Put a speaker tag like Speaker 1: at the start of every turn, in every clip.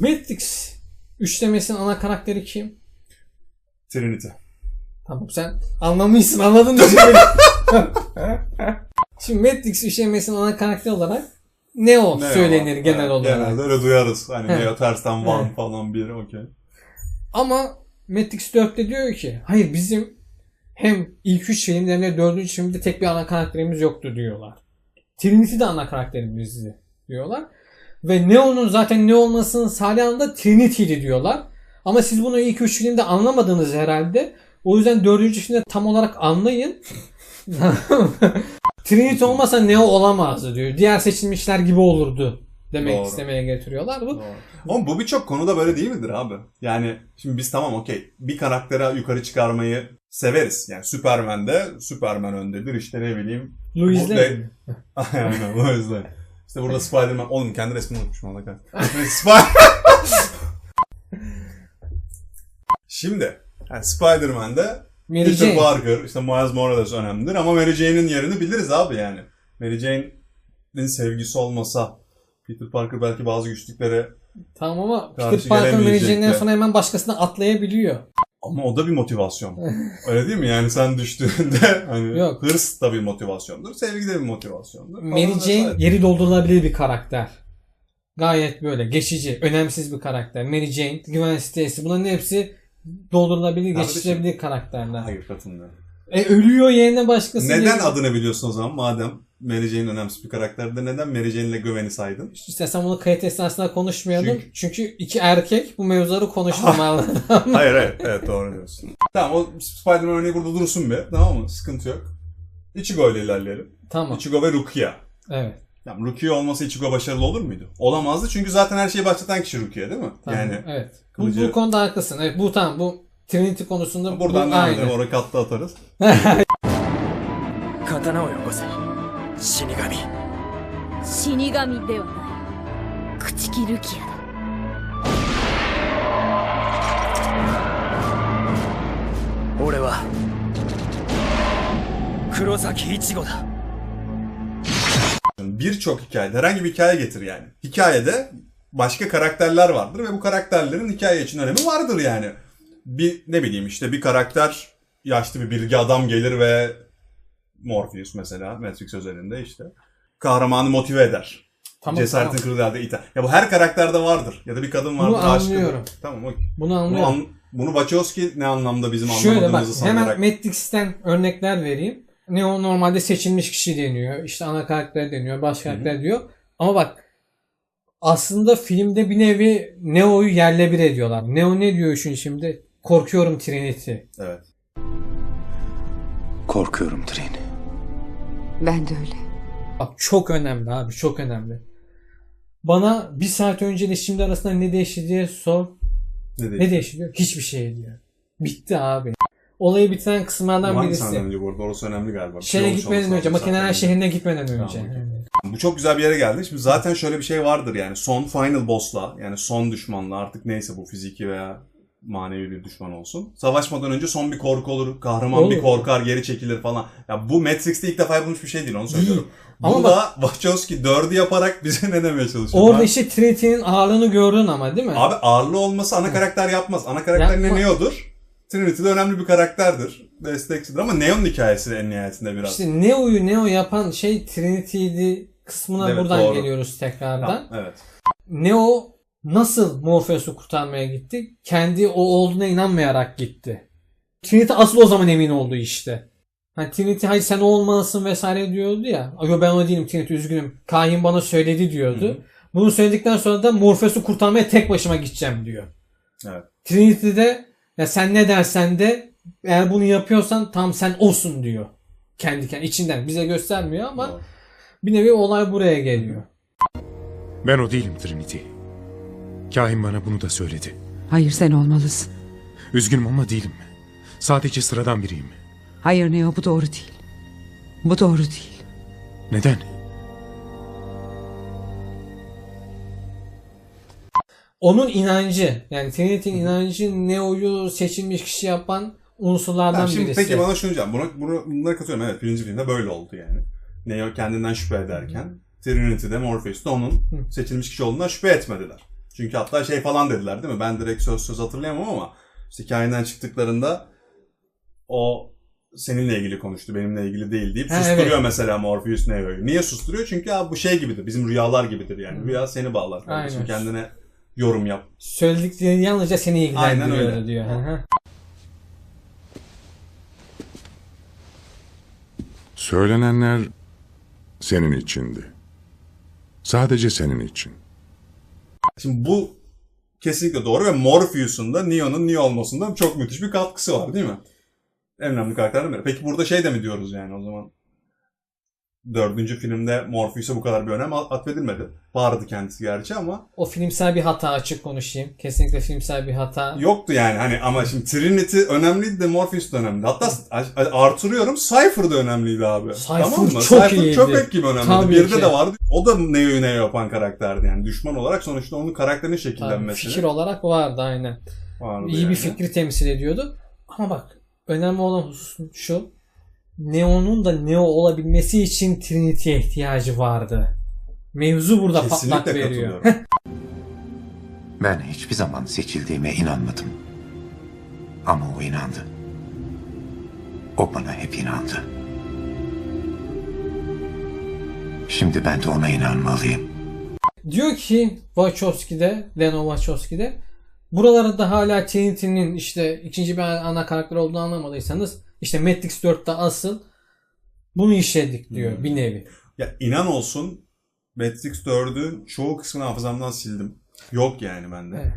Speaker 1: Matrix üçlemesinin ana karakteri kim?
Speaker 2: Trinity.
Speaker 1: Tamam sen anlamışsın anladın mı şimdi? Matrix üçlemesinin ana karakteri olarak Neo
Speaker 2: Ne
Speaker 1: söylenir genel
Speaker 2: Evet,
Speaker 1: olarak.
Speaker 2: Genelde öyle duyarız. Hani
Speaker 1: Evet.
Speaker 2: Neo tersten one
Speaker 1: Evet.
Speaker 2: falan bir okey.
Speaker 1: Ama Matrix 4'te diyor ki hayır bizim hem ilk 3 filmde hem de 4. filmde tek bir ana karakterimiz yoktu diyorlar. Trinity de ana karakterimizdi diyorlar. Ve Neo'nun zaten ne olmasının sağlayan da Trinity'di diyorlar. Ama siz bunu ilk 3 filmde anlamadınız herhalde. O yüzden 4. filmde tam olarak anlayın. Trinity olmasa Neo olamazdı diyor. Diğer seçilmişler gibi olurdu demek
Speaker 2: Doğru.
Speaker 1: istemeye getiriyorlar. Bu
Speaker 2: Ama bu birçok konuda böyle değil midir abi? Yani şimdi biz tamam okey bir karaktere yukarı çıkarmayı severiz. Yani Superman'de Superman öndedir işte ne bileyim.
Speaker 1: Louis
Speaker 2: Bu
Speaker 1: Lane.
Speaker 2: de- Aynen yüzden. İşte burada Spider-Man. Oğlum kendi resmini unutmuşum ona kadar. Şimdi yani Spider-Man'de
Speaker 1: Mary
Speaker 2: Peter
Speaker 1: Jane.
Speaker 2: Parker, işte Miles Morales önemlidir ama Mary Jane'in yerini biliriz abi yani. Mary Jane'in sevgisi olmasa Peter Parker belki bazı güçlüklere
Speaker 1: Tamam ama
Speaker 2: Karşı
Speaker 1: Peter Parker Mary
Speaker 2: gelemeyecek
Speaker 1: Jane'den
Speaker 2: de.
Speaker 1: sonra hemen başkasına atlayabiliyor.
Speaker 2: Ama o da bir motivasyon. Öyle değil mi? Yani sen düştüğünde hani
Speaker 1: Yok.
Speaker 2: hırs da bir motivasyondur. Sevgi de bir motivasyondur.
Speaker 1: Mary Jane yeri doldurulabilir bir karakter. Gayet böyle geçici, önemsiz bir karakter. Mary Jane, Gwen Stacy bunların hepsi doldurulabilir,
Speaker 2: Kardeşim.
Speaker 1: karakterler.
Speaker 2: Hayır katılmıyorum.
Speaker 1: E ölüyor yerine başkası
Speaker 2: Neden
Speaker 1: geliyor.
Speaker 2: adını biliyorsun o zaman madem Mary Jane önemsiz bir karakterdi. Neden Mary Jane ile Gwen'i saydın?
Speaker 1: İşte istersen bunu kayıt esnasında konuşmayalım.
Speaker 2: Çünkü,
Speaker 1: Çünkü iki erkek bu mevzuları konuşmamalı.
Speaker 2: hayır hayır. Evet doğru diyorsun. tamam o Spider-Man örneği burada dursun be. Tamam mı? Sıkıntı yok. Ichigo ile ilerleyelim.
Speaker 1: Tamam.
Speaker 2: Ichigo ve Rukia.
Speaker 1: Evet.
Speaker 2: Yani Rukia olması Ichigo başarılı olur muydu? Olamazdı çünkü zaten her şeyi başlatan kişi Rukia değil mi?
Speaker 1: Tamam,
Speaker 2: yani
Speaker 1: evet.
Speaker 2: Kılıcı...
Speaker 1: Bu, bu konuda haklısın. Evet, bu tamam bu Trinity konusunda
Speaker 2: Buradan
Speaker 1: bu, aynı.
Speaker 2: Buradan oraya katlı atarız.
Speaker 3: Katana o yokosu. 死神
Speaker 4: 死神ではない朽木ルキアだ
Speaker 3: 俺は黒崎一護だ
Speaker 2: Birçok hikayede herhangi bir hikaye getir yani. Hikayede başka karakterler vardır ve bu karakterlerin hikaye için önemi vardır yani. Bir ne bileyim işte bir karakter yaşlı bir bilgi adam gelir ve Morpheus mesela Matrix özelinde işte kahramanı motive eder.
Speaker 1: Tamam,
Speaker 2: Cesaretin
Speaker 1: tamam.
Speaker 2: kırıldığı yerde iter. Ya bu her karakterde vardır. Ya da bir kadın vardır.
Speaker 1: Bunu
Speaker 2: aşkıdır.
Speaker 1: anlıyorum.
Speaker 2: Tamam okey.
Speaker 1: Bunu
Speaker 2: Bunu,
Speaker 1: anlıyorum.
Speaker 2: an, bunu Wachowski ne anlamda bizim
Speaker 1: Şöyle bak
Speaker 2: anlamadığımızı
Speaker 1: hemen
Speaker 2: sanarak.
Speaker 1: Matrix'ten örnekler vereyim. Neo normalde seçilmiş kişi deniyor. İşte ana karakter deniyor. Baş karakter diyor. Ama bak aslında filmde bir nevi Neo'yu yerle bir ediyorlar. Neo ne diyor işin şimdi? Korkuyorum Trinity.
Speaker 2: Evet.
Speaker 5: Korkuyorum Trini.
Speaker 6: Ben de öyle.
Speaker 1: Bak çok önemli abi çok önemli. Bana bir saat önce ile şimdi arasında ne değişti diye sor.
Speaker 2: Ne
Speaker 1: Ne
Speaker 2: değil?
Speaker 1: değişti diyor? Hiçbir şey diyor. Bitti abi. Olayı bitiren kısımlardan
Speaker 2: Hangi
Speaker 1: birisi.
Speaker 2: sahne önce bu arada orası önemli galiba. Şey
Speaker 1: Şeye
Speaker 2: olmuş
Speaker 1: gitmeden önce, makineler şehrine gitmeden önce.
Speaker 2: Tamam.
Speaker 1: Evet.
Speaker 2: Bu çok güzel bir yere geldi. Şimdi zaten şöyle bir şey vardır yani son final boss'la yani son düşmanla artık neyse bu fiziki veya manevi bir düşman olsun. Savaşmadan önce son bir korku olur. Kahraman
Speaker 1: Olur.
Speaker 2: bir korkar geri çekilir falan. Ya bu Matrix'te ilk defa yapılmış bir şey değil onu söylüyorum.
Speaker 1: Ama
Speaker 2: Burada Wachowski dördü yaparak bize ne demeye çalışıyor?
Speaker 1: Orada
Speaker 2: Ben-
Speaker 1: işte Trinity'nin ağırlığını gördün ama değil mi?
Speaker 2: Abi ağırlığı olması ana karakter yapmaz. Ana karakter ne. Neo'dur. Trinity de önemli bir karakterdir. Destekçidir ama Neo'nun hikayesi en nihayetinde biraz.
Speaker 1: İşte Neo'yu Neo yapan şey Trinity'ydi kısmına
Speaker 2: Evet,
Speaker 1: buradan
Speaker 2: doğru.
Speaker 1: geliyoruz tekrardan.
Speaker 2: Tamam, evet.
Speaker 1: Neo nasıl Morpheus'u kurtarmaya gitti? Kendi o olduğuna inanmayarak gitti. Trinity asıl o zaman emin oldu işte. Hani Trinity hayır sen o olmalısın vesaire diyordu ya. Yo ben o değilim Trinity üzgünüm. Kahin bana söyledi diyordu.
Speaker 2: Hı hı.
Speaker 1: Bunu söyledikten sonra da Morpheus'u kurtarmaya tek başıma gideceğim diyor.
Speaker 2: Evet.
Speaker 1: Trinity'de ya sen ne dersen de eğer bunu yapıyorsan tam sen olsun diyor. Kendi kendi içinden bize göstermiyor ama
Speaker 2: Doğru.
Speaker 1: bir nevi olay buraya geliyor.
Speaker 7: Ben o değilim Trinity. Kahin bana bunu da söyledi.
Speaker 6: Hayır sen olmalısın.
Speaker 7: Üzgünüm ama değilim. Sadece sıradan biriyim.
Speaker 6: Hayır Neo bu doğru değil. Bu doğru değil.
Speaker 7: Neden?
Speaker 1: Onun inancı yani Trinity'nin inancı Neo'yu seçilmiş kişi yapan unsurlardan
Speaker 2: Tamam, şimdi
Speaker 1: birisi.
Speaker 2: peki bana şunu diyeceğim. Buna, bunu, bunlara katılıyorum. Evet birinci filmde böyle oldu yani. Neo kendinden şüphe ederken Trinity'de Morpheus'ta onun seçilmiş kişi olduğundan şüphe etmediler. Çünkü hatta şey falan dediler değil mi? Ben direkt söz söz hatırlayamam ama işte hikayeden çıktıklarında o seninle ilgili konuştu, benimle ilgili değil deyip
Speaker 1: Ha,
Speaker 2: susturuyor
Speaker 1: evet.
Speaker 2: mesela Morpheus Neo'yu. Niye susturuyor? Çünkü ya bu şey gibidir, bizim rüyalar gibidir yani. Rüya seni bağlar. kardeşim.
Speaker 1: Aynen.
Speaker 2: Kendine yorum yap.
Speaker 1: Söyledikleri yalnızca seni
Speaker 2: Aynen
Speaker 1: ilgilendiriyor
Speaker 2: öyle.
Speaker 1: diyor. Hı hı.
Speaker 5: Söylenenler senin içindi. Sadece senin için.
Speaker 2: Şimdi bu kesinlikle doğru ve Morpheus'un da Neo'nun Neo olmasında çok müthiş bir katkısı var değil mi? En önemli karakterlerden biri. Peki burada şey de mi diyoruz yani o zaman? Dördüncü filmde Morpheus'a bu kadar bir önem atfedilmedi. Vardı kendisi gerçi ama
Speaker 1: O filmsel bir hata açık konuşayım. Kesinlikle filmsel bir hata.
Speaker 2: yoktu yani. Hani ama şimdi Trinity önemliydi de Morpheus da önemliydi. Hatta artırıyorum Cypher da önemliydi abi.
Speaker 1: Cypher
Speaker 2: tamam mı?
Speaker 1: çok
Speaker 2: Cypher
Speaker 1: iyiydi.
Speaker 2: köpek gibi önemliydi.
Speaker 1: Tabii
Speaker 2: Birde
Speaker 1: ki.
Speaker 2: de vardı. O da Neo'yu Neo yapan karakterdi yani. Düşman olarak sonuçta onun karakterinin
Speaker 1: Tabii,
Speaker 2: şekillenmesini.
Speaker 1: fikir olarak vardı aynen.
Speaker 2: vardı
Speaker 1: İyi
Speaker 2: yani.
Speaker 1: bir fikri temsil ediyordu. Ama bak önemli olan husus şu. Neo'nun da Neo olabilmesi için Trinity'ye ihtiyacı vardı. Mevzu burada patlak
Speaker 2: Kesinlikle
Speaker 1: veriyor.
Speaker 2: katılıyorum.
Speaker 8: Ben hiçbir zaman seçildiğime inanmadım. Ama o inandı. O bana hep inandı. Şimdi ben de ona inanmalıyım.
Speaker 1: Diyor ki Wachowski'de, Leno Wachowski'de buralara da hala Trinity'nin işte ikinci bir ana karakter olduğunu anlamadıysanız işte Matrix 4'te asıl bunu işledik diyor
Speaker 2: Hmm.
Speaker 1: bir nevi.
Speaker 2: Ya inan olsun Matrix 4'ün çoğu kısmını hafızamdan sildim. Yok yani bende.
Speaker 1: Evet.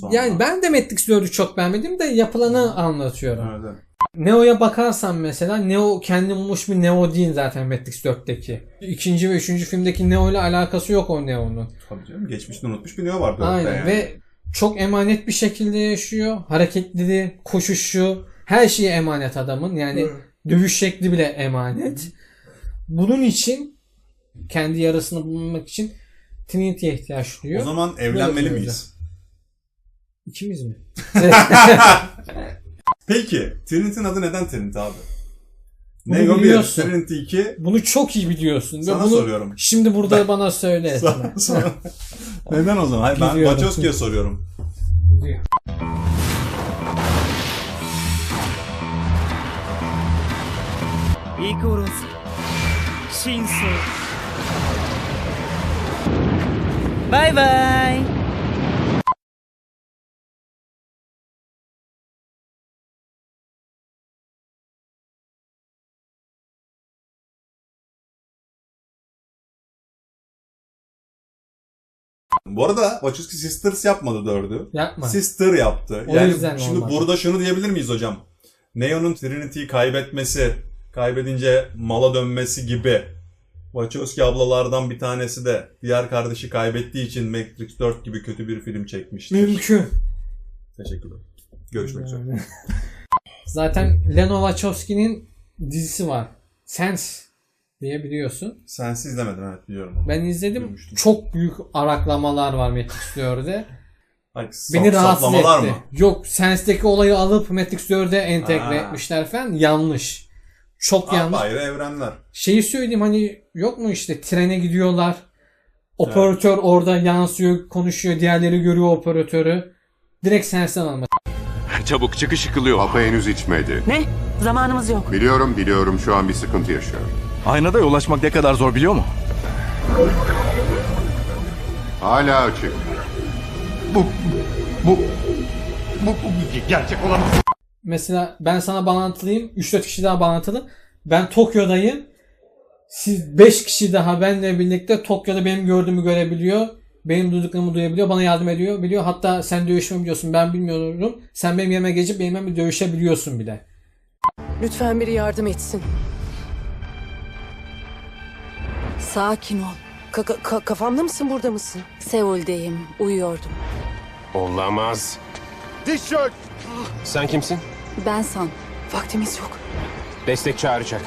Speaker 2: Sonra.
Speaker 1: Yani ben de Matrix 4'ü çok beğenmedim de yapılanı anlatıyorum.
Speaker 2: Evet, evet.
Speaker 1: Neo'ya bakarsan mesela Neo kendi bulmuş bir Neo değil zaten Matrix 4'teki. İkinci ve üçüncü filmdeki Neo ile alakası yok o Neo'nun.
Speaker 2: Tabii canım. Geçmişte unutmuş bir Neo var 4'te
Speaker 1: Aynen
Speaker 2: yani.
Speaker 1: ve çok emanet bir şekilde yaşıyor. Hareketleri, koşuşu, her şeyi emanet adamın. Yani dövüş şekli bile emanet. Bunun için kendi yarısını bulmak için Trinity'ye ihtiyaç
Speaker 2: O
Speaker 1: duyuyor.
Speaker 2: zaman evlenmeli
Speaker 1: Böyle
Speaker 2: miyiz?
Speaker 1: İkimiz mi?
Speaker 2: Peki Trinity'nin adı neden Trinity abi?
Speaker 1: Bunu
Speaker 2: Neo 1,
Speaker 1: biliyorsun.
Speaker 2: Trinity 2.
Speaker 1: Bunu çok iyi biliyorsun. Ve
Speaker 2: Sana
Speaker 1: bunu
Speaker 2: soruyorum.
Speaker 1: Şimdi burada bana söyle.
Speaker 2: Sana- sana- neden o zaman? Hayır, ben. Wachowski'ye soruyorum.
Speaker 1: Diyor.
Speaker 3: イコロス真相バイバイ
Speaker 2: Bu arada Wachowski Sisters yapmadı dördü.
Speaker 1: Yapma.
Speaker 2: Sister yaptı.
Speaker 1: O
Speaker 2: yani
Speaker 1: yüzden
Speaker 2: şimdi
Speaker 1: olmadı.
Speaker 2: burada şunu diyebilir miyiz hocam? Neo'nun Trinity'yi kaybetmesi, kaybedince mala dönmesi gibi Wachowski ablalardan bir tanesi de diğer kardeşi kaybettiği için Matrix 4 gibi kötü bir film çekmiştir.
Speaker 1: Mümkün.
Speaker 2: Teşekkürler. Görüşmek üzere.
Speaker 1: Zaten Leno Wachowski'nin dizisi var. Sense diye biliyorsun.
Speaker 2: Sensiz izlemedim evet biliyorum.
Speaker 1: Ben izledim.
Speaker 2: Duymuştum.
Speaker 1: Çok büyük araklamalar var Matrix 4'de.
Speaker 2: Ay,
Speaker 1: Beni rahatsız etti.
Speaker 2: mı?
Speaker 1: Yok Sense'deki olayı alıp Matrix 4'e entegre
Speaker 2: Ha.
Speaker 1: etmişler falan. Yanlış. Çok yanlış.
Speaker 2: Ayrı evrenler.
Speaker 1: Şeyi söyleyeyim hani yok mu işte trene gidiyorlar. Operatör orada yansıyor, konuşuyor. Diğerleri görüyor operatörü. Direkt Sense'den almak.
Speaker 9: Çabuk çıkış yıkılıyor.
Speaker 10: Papa henüz içmedi.
Speaker 6: Ne? Zamanımız yok.
Speaker 10: Biliyorum biliyorum şu an bir sıkıntı yaşıyor.
Speaker 9: Aynada yol açmak ne kadar zor biliyor mu?
Speaker 10: Hala açık. Bu, bu, bu, bu gerçek olan
Speaker 1: Mesela ben sana bağlantılıyım. 3-4 kişi daha bağlantılı. Ben Tokyo'dayım. Siz 5 kişi daha benle birlikte Tokyo'da benim gördüğümü görebiliyor. Benim duyduklarımı duyabiliyor. Bana yardım ediyor. Biliyor. Hatta sen dövüşme biliyorsun. Ben bilmiyorum. Sen benim yerime geçip benimle bir dövüşebiliyorsun bile.
Speaker 6: Lütfen biri yardım etsin.
Speaker 4: Sakin ol.
Speaker 6: Ka- ka- ka- kafamda mısın burada mısın?
Speaker 4: Seul'deyim. Uyuyordum.
Speaker 9: Olamaz.
Speaker 10: tişört.
Speaker 9: Sen kimsin?
Speaker 4: Ben San.
Speaker 6: Vaktimiz yok.
Speaker 9: Destek çağıracak.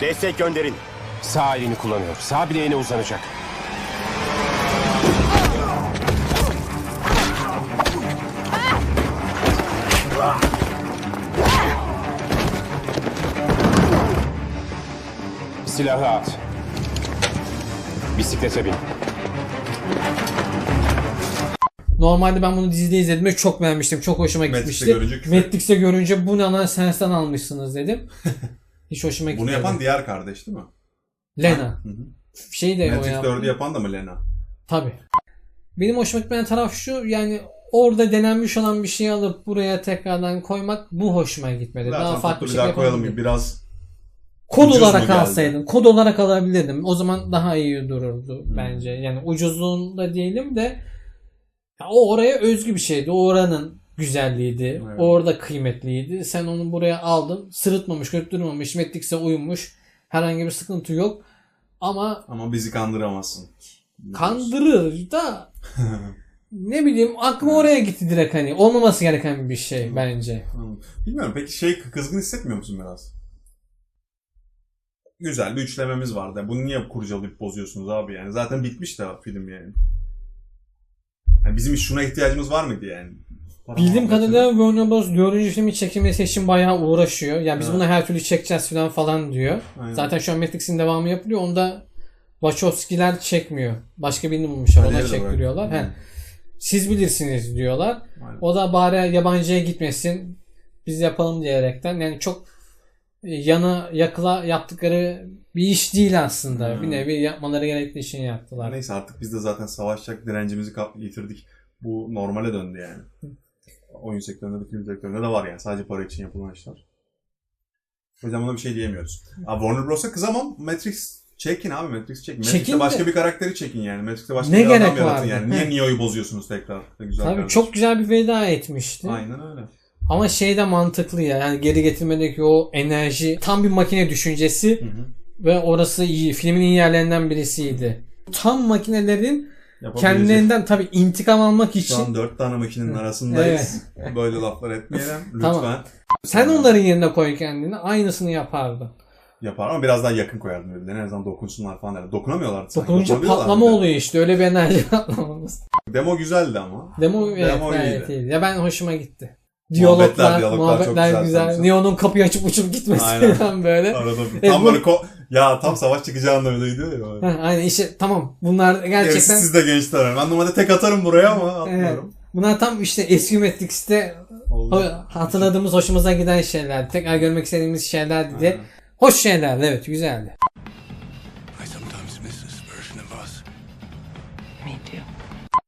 Speaker 10: Destek gönderin.
Speaker 9: Sağ elini kullanıyor. Sağ bileğine uzanacak. Silahı at. Bisiklete bin.
Speaker 1: Normalde ben bunu dizide izledim ve çok beğenmiştim. Çok hoşuma gitmişti.
Speaker 2: görünce küfür
Speaker 1: Matrix'te görünce bu ne lan sensten almışsınız dedim. Hiç hoşuma gitmedi.
Speaker 2: Bunu yapan diğer kardeş değil mi?
Speaker 1: Lena.
Speaker 2: Hı hı.
Speaker 1: Şey de o
Speaker 2: Matrix
Speaker 1: ya.
Speaker 2: 4'ü yapan da mı Lena?
Speaker 1: Tabii. Benim hoşuma gitmeyen taraf şu yani orada denenmiş olan bir şeyi alıp buraya tekrardan koymak bu hoşuma gitmedi.
Speaker 2: Zaten
Speaker 1: Daha farklı bir şey
Speaker 2: koyalım gibi biraz
Speaker 1: Kod
Speaker 2: Ucuz
Speaker 1: olarak alsaydım. Kod olarak alabilirdim. O zaman daha iyi dururdu bence. Yani ucuzluğunda diyelim de ya o oraya özgü bir şeydi. O oranın güzelliğiydi.
Speaker 2: Evet.
Speaker 1: Orada kıymetliydi. Sen onu buraya aldın. Sırıtmamış, götürmemiş, Matrix'e uymuş. Herhangi bir sıkıntı yok. Ama
Speaker 2: ama bizi kandıramazsın.
Speaker 1: kandırır da ne bileyim aklıma oraya gitti direkt hani. Olmaması gereken bir şey bence.
Speaker 2: Anladım. Bilmiyorum peki şey kızgın hissetmiyor musun biraz? Güzel bir üçlememiz vardı. Bunu niye kurcalayıp bozuyorsunuz abi yani? Zaten bitmiş de film yani. Yani bizim şuna ihtiyacımız var mıydı yani? Para
Speaker 1: Bildiğim kadarıyla Warner Bros. 4. filmi çekilmesi için bayağı uğraşıyor. Yani biz
Speaker 2: Evet.
Speaker 1: bunu her türlü çekeceğiz falan falan diyor.
Speaker 2: Aynen.
Speaker 1: Zaten şu an Matrix'in devamı yapılıyor. Onda Wachowski'ler çekmiyor. Başka birini bulmuşlar. Ona çektiriyorlar. He. Siz bilirsiniz diyorlar.
Speaker 2: Aynen.
Speaker 1: O da bari yabancıya gitmesin. Biz yapalım diyerekten. Yani çok yana yakla yaptıkları bir iş değil aslında.
Speaker 2: Hmm.
Speaker 1: Bir nevi yapmaları gerektiği için yaptılar.
Speaker 2: Neyse artık biz de zaten savaşacak direncimizi yitirdik. Bu normale döndü yani. Oyun sektöründe de film sektöründe de var yani. Sadece para için yapılan işler. O yüzden buna bir şey diyemiyoruz. Abi Warner Bros'a kızamam. Matrix çekin abi Matrix çekin. Matrix'te
Speaker 1: Çekin de-
Speaker 2: başka bir karakteri çekin yani. Matrix'te başka
Speaker 1: Ne
Speaker 2: bir adam
Speaker 1: gerek
Speaker 2: yaratın
Speaker 1: vardı?
Speaker 2: yani. Niye. Neo'yu bozuyorsunuz tekrar? Güzel
Speaker 1: Tabii çok güzel bir veda etmişti.
Speaker 2: Aynen öyle.
Speaker 1: Ama şey de mantıklı ya. Yani geri getirmedeki o enerji tam bir makine düşüncesi
Speaker 2: Hı hı.
Speaker 1: ve orası iyi. Filmin iyi yerlerinden birisiydi. Tam makinelerin kendilerinden tabii intikam almak
Speaker 2: Şu
Speaker 1: için
Speaker 2: an dört tane makinenin arasındayız. Böyle laflar etmeyelim. Lütfen.
Speaker 1: Tamam. sen onların yerine koy kendini aynısını yapardın.
Speaker 2: Yapar ama biraz daha yakın koyardım birbirlerine. En azından dokunsunlar falan derdim. Dokunamıyorlardı sanki.
Speaker 1: Dokununca patlama
Speaker 2: de.
Speaker 1: oluyor işte. Öyle bir enerji patlamamız.
Speaker 2: Demo güzeldi ama.
Speaker 1: Demo, evet,
Speaker 2: Demo iyiydi.
Speaker 1: iyiydi. Ya ben hoşuma gitti.
Speaker 2: Muhabbetler,
Speaker 1: Diyaloglar,
Speaker 2: diyaloglar
Speaker 1: muhabbetler
Speaker 2: çok güzel
Speaker 1: güzel. Neo'nun kapıyı açıp uçup gitmesi
Speaker 2: Aynen.
Speaker 1: falan böyle.
Speaker 2: Arada bir,
Speaker 1: Evet,
Speaker 2: tam
Speaker 1: bu-
Speaker 2: böyle ko- ya tam savaş çıkacağında öyle gidiyor ya.
Speaker 1: Heh, Aynen işte tamam. Bunlar
Speaker 2: Gerçekten...
Speaker 1: gerçekten
Speaker 2: Siz de gençler. Ben normalde tek atarım buraya ama
Speaker 1: Evet.
Speaker 2: atmıyorum.
Speaker 1: Bunlar tam işte eski Matrix'te hatırladığımız hoşumuza giden şeyler. Tekrar görmek istediğimiz şeylerdi diye.
Speaker 2: Aynen.
Speaker 1: Hoş şeylerdi evet güzeldi.